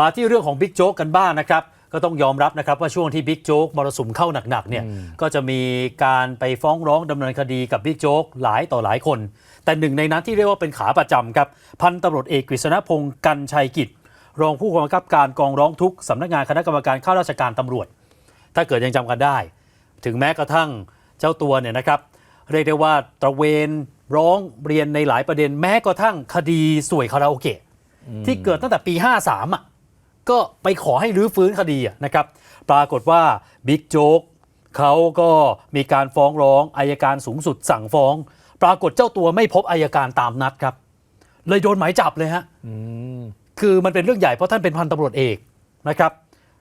มาที่เรื่องของบิ๊กโจ๊กกันบ้างนะครับ ก็ต้องยอมรับนะครับว่าช่วงที่บิ๊กโจ๊กมรสุมเข้าหนักๆเนี่ยก็จะมีการไปฟ้องร้องดำเนินคดีกับบิ๊กโจ๊กหลายต่อหลายคน แต่หนึ่งในนั้นที่เรียกว่าเป็นขาประจำครับ พันตำรวจเอกกฤษณพงศ์กันชัยกิจ รองผู้กำกับการกองร้องทุกข์สำนักงานคณะกรรมการข้าราชการตำรวจ ถ้าเกิดยังจำกันได้ ถึงแม้กระทั่งเจ้าตัวเนี่ยนะครับ เรียกได้ว่าตระเวนร้องเรียนในหลายประเด็นแม้กระทั่งคดีสวยคาราโอเกะที่เกิดตั้งแต่ปี 53อะ ก็ไปขอให้รื้อฟื้นคดีอะนะครับ ปรากฏว่าบิ๊กโจ๊กเขาก็มีการฟ้องร้องอายการสูงสุดสั่งฟ้อง ปรากฏเจ้าตัวไม่พบอายการตามนัดครับ เลยโดนหมายจับเลยฮะคือมันเป็นเรื่องใหญ่เพราะท่านเป็นพันตำรวจเอกนะครับ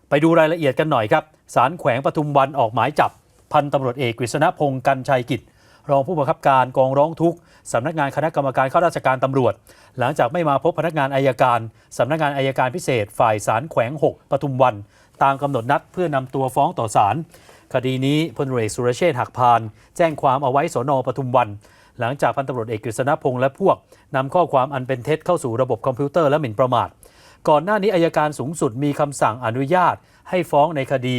ไปดูรายละเอียดกันหน่อยครับศาลแขวงปทุมวันออกหมายจับพันตำรวจเอกกฤษณพงศ์กันชัยกิจ รองผู้บังคับการกองร้องทุกข์สำนักงานคณะกรรมการข้าราชการตำรวจ หลังจากไม่มาพบพนักงานอายการสำนักงานอายการพิเศษ ฝ่ายศาลแขวง 6 ปทุมวัน ตามกำหนดนัดเพื่อนำตัวฟ้องต่อศาลคดีนี้พลเรือกสุรเชษฐ์หักพาน แจ้งความเอาไว้สนปทุมวัน หลังจากพันตำรวจเอกกฤษณพงศ์และพวกนำข้อความอันเป็นเท็จเข้าสู่ระบบคอมพิวเตอร์และหมิ่นประมาท ก่อนหน้านี้อายการสูงสุดมีคำสั่งอนุญาต ให้ฟ้องในคดี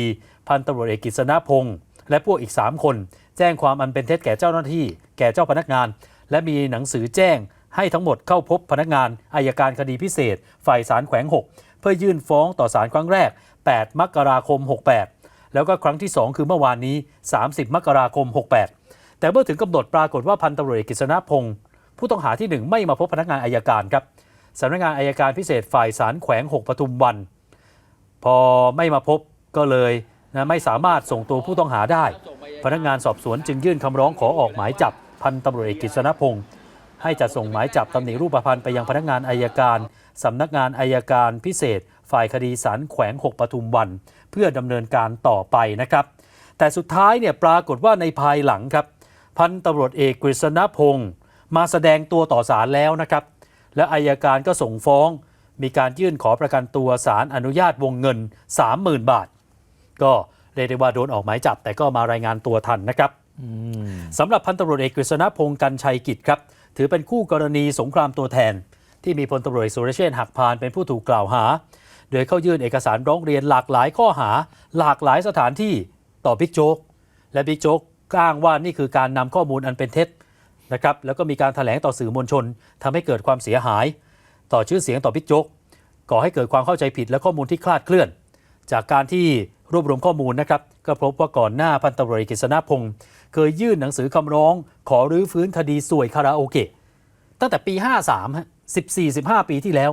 พันตำรวจเอกกฤษณพงศ์ และพวกอีก 3 คน แจ้งความอันเป็นเท็จแก่เจ้าหน้าที่ แก่เจ้าพนักงาน และมีหนังสือแจ้งให้ทั้งหมดเข้าพบพนักงานอายการคดีพิเศษ ฝ่ายศาลแขวง 6 เพื่อยื่นฟ้องต่อศาลครั้งแรก 8 มกราคม 68 แล้วก็ครั้งที่ 2 คือเมื่อวานนี้ 30 มกราคม 68 แต่เมื่อถึงกำหนดปรากฏว่าพันตำรวจเอกกฤษณพงศ์ผู้ต้องหาที่ 1 ไม่มาพบพนักงานอายการครับสำนักงานอายการพิเศษฝ่ายศาลแขวง 6 ปทุมวัน พอไม่มาพบก็เลย นะไม่สามารถส่งตัวผู้ต้องหาได้ พนักงานสอบสวนจึงยื่นคำร้องขอออกหมายจับพันตำรวจเอกกฤษณพงศ์ให้จัดส่งหมายจับตำหนิรูปพรรณไปยังพนักงานอายการสำนักงานอายการพิเศษ ฝ่ายคดีศาลแขวง 6ปทุมวัน เพื่อดำเนินการต่อไปนะครับ แต่สุดท้ายเนี่ยปรากฏว่าในภายหลังครับ พันตำรวจเอกกฤษณพงศ์มาแสดงตัวต่อศาลแล้วนะครับ และอายการก็ส่งฟ้อง มีการยื่นขอประกันตัวศาลอนุญาตวงเงิน 30,000 บาท ก็เรียกได้ว่าโดนออกหมายจับ แต่ก็มารายงานตัวทันนะครับสำหรับพันตำรวจเอกกฤษณพงศ์กันชัยกิจครับ ถือเป็นคู่กรณีสงครามตัวแทน ที่มีพลตำรวจเอกสุรเชษฐ์หักพานเป็นผู้ถูกกล่าวหา โดยเข้ายื่นเอกสารร้องเรียนหลากหลายข้อหา หลากหลายสถานที่ต่อบิ๊กโจ๊กและบิ๊กโจ๊กอ้างว่านี่คือการนำข้อมูลอันเป็นเท็จนะครับแล้วก็มีการแถลงต่อสื่อมวลชนทำให้เกิดความเสียหาย ต่อชื่อเสียงต่อบิ๊กโจ๊กก่อให้เกิดความเข้าใจผิดและข้อมูลที่คลาดเคลื่อน จากการที่ รวบรวมข้อมูลนะครับ ก็พบว่าก่อนหน้าพันตำรวจเอกกฤษณพงศ์เคยยื่นหนังสือคำร้อง ขอรื้อฟื้นคดีสวยคาราโอเกะตั้งแต่ปี 53ฮะ14-15 ปีที่แล้ว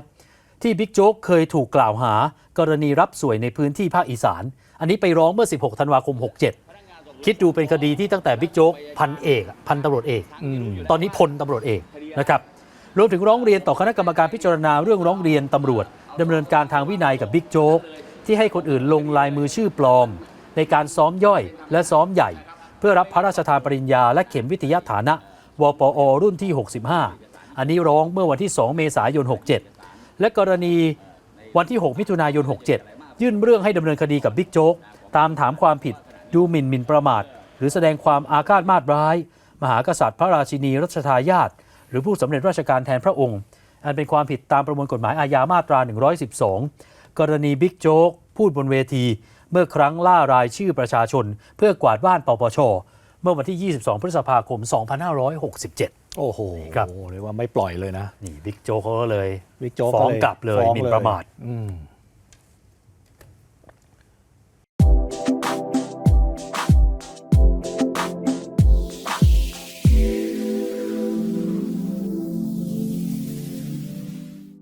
ที่บิ๊กโจ๊กเคยถูกกล่าวหา กรณีรับสวยในพื้นที่ภาคอีสาน อันนี้ไปร้องเมื่อ 16 ธันวาคม 67 คิดดูเป็นคดีที่ตั้งแต่บิ๊กโจ๊กพันเอกอะพันตำรวจเอกตอนนี้พลตำรวจเอกนะครับรวมถึงร้องเรียนต่อคณะกรรมการพิจารณาเรื่องร้องเรียนตำรวจดำเนินการทางวินัยกับบิ๊กโจ๊ก ที่ให้คนอื่นลงลายมือชื่อปลอม ในการซ้อมย่อยและซ้อมใหญ่ เพื่อรับพระราชทานปริญญาและเข็มวิทยาฐานะ วปอ รุ่นที่ 65 อันนี้ร้องเมื่อวันที่ 2 เมษายน 67 และกรณีวันที่ 6 มิถุนายน 67 ยื่นเรื่องให้ดำเนินคดีกับบิ๊กโจ๊กตามถามความผิดดูหมิ่นหมินประมาท หรือแสดงความอาฆาตมาตร้าย มหากษัตริย์พระราชินีรัชทายาทหรือผู้สำเร็จราชการแทนพระองค์ อันเป็นความผิดตามประมวลกฎหมายอาญามาตรา 112 กรณีบิ๊กโจ๊กพูดบนเวที เมื่อครั้งล่ารายชื่อประชาชน เพื่อกวาดบ้านปปช เมื่อวันที่ 22 พฤษภาคม 2567 โอ้โหครับเรียกว่าไม่ปล่อยเลยนะ นี่บิ๊กโจ๊กเขาก็เลยบิ๊กโจ๊กฟ้องก็กลับเลยฟ้องหมิ่นประมาท อืม